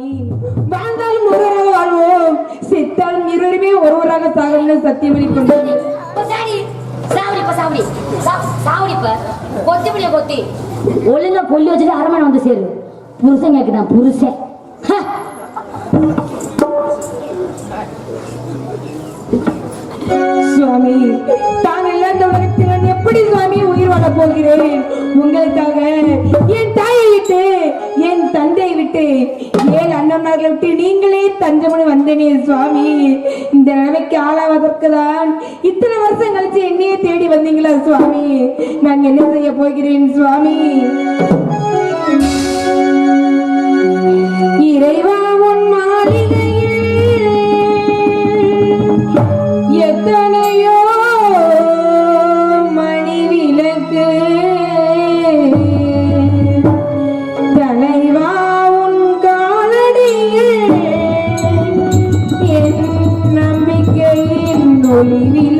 சுவாமி. வாழ்ந்தாலும் ஒருவராக வாழ்வோம். செத்தாலும் இருவருமே ஒருவராக சாகணும்னு சத்தியமணி கொண்டு ஒழுங்கா கொல்லி வச்சுட்டு அரமனை வந்து சேரு. புருஷன் கேக்குதான் புருஷன். சுவாமி தான் இல்லாத உலகத்தில் நான் எப்படி சுவாமி உயிர் வாழ போகிறேன்? உங்களுக்காக என் தாயை விட்டு என் தந்தையை விட்டு ஏழு அண்ணன்மார்களை விட்டு நீங்களே தஞ்சமனு வந்தேனே சுவாமி. இந்த நிலைமைக்கு ஆளாவதற்கு தான் இத்தனை வருஷம் கழிச்சு என்னையே தேடி வந்தீங்களா சுவாமி? நான் என்ன செய்ய போகிறேன் சுவாமி? இறைவா உன் மாளிகையில் எத்தனை olvidar.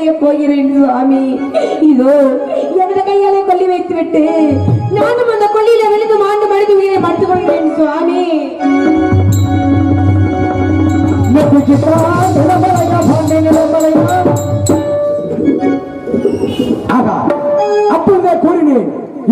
இருந்து போகிறேன். சுவாமி. இதோ எனது கையாலே கொல்லி வைத்து விட்டு நானும் அந்த கொல்லியில விழுந்து மாண்டு மடிந்து உயிரை மறுத்துக் கொள்கிறேன் சுவாமி. ஆகா.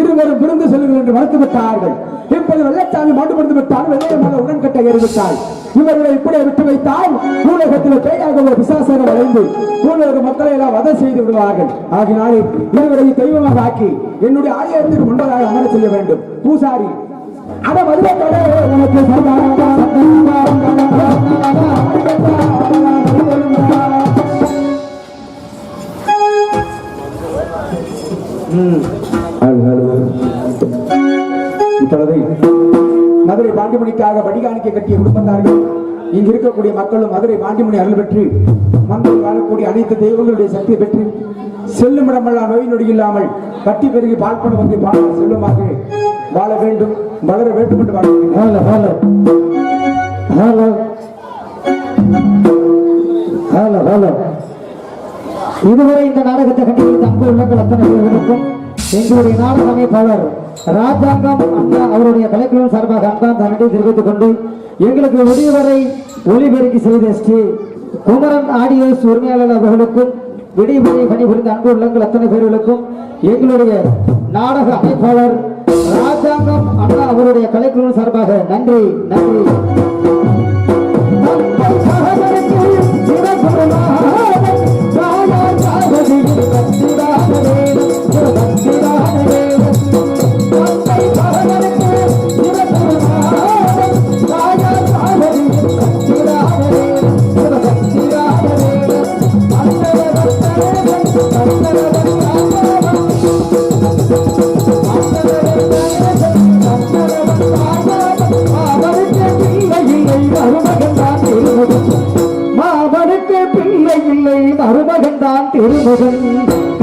இருவரும் விருந்து செல்லுங்கள் என்று மறுத்து விட்டார்கள். இப்போது வெள்ளச்சாமி மாண்டு விட்டால் வெள்ளையமாக உடன்கட்டை ஏறிவிட்டாள் இவர்களை இப்படியே விட்டு வைத்தால் பூலகத்தில் பேயாக ஒரு விசாசனம் அடைந்து பூலக மக்களை எல்லாம் வதை செய்து விடுவார்கள். ஆகினாலே இவர்களை தெய்வமாக ஆக்கி என்னுடைய ஆலயத்திற்கு முன்பதாக அமர செய்ய வேண்டும். பூசாரி அட மதுரை உனக்கு இப்பொழுது மதுரை பாண்டிமணிக்காக வடிகாணிக்க கட்டிய குடும்பத்தார்கள் இங்கு இருக்கக்கூடிய மக்களும் மதுரை பாண்டிமணி அருள் பெற்று மந்திரி வாழக்கூடிய அனைத்து தெய்வங்களுடைய சக்தியை பெற்று செல்லும் இடமெல்லாம் நோய் நொடி இல்லாமல் கட்டி பெருகி பால்பணம் வந்து பால செல்லுமாக வாழ வேண்டும் வளர வேண்டும் என்று வாழ்கிறேன் ஹலோ ஹலோ. ஹலோ. இதுவரை இந்த நாடகத்தை கட்டி அன்பு உள்ளங்கள் அத்தனை பேர்களுக்கும் எங்களுடைய நாடக அமைப்பாளர் ராஜாங்கம் அவருடைய கலைக்குழு சார்பாக அன்பார்ந்த நன்றி தெரிவித்துக் கொண்டு எங்களுக்கு விடியவரை ஒளிபெருக்கி செய்த ஸ்ரீ குமரன் ஆடியோஸ் உரிமையாளர் அவர்களுக்கும் விடியவரை பணிபுரிந்த அன்பு உள்ளங்கள் அத்தனை பேர்களுக்கும் எங்களுடைய நாடக அமைப்பாளர் ராஜாங்கம் அண்ணா அவருடைய கலைக்குழு சார்பாக நன்றி நன்றி. மாமனுக்கு தான் திருமுகன்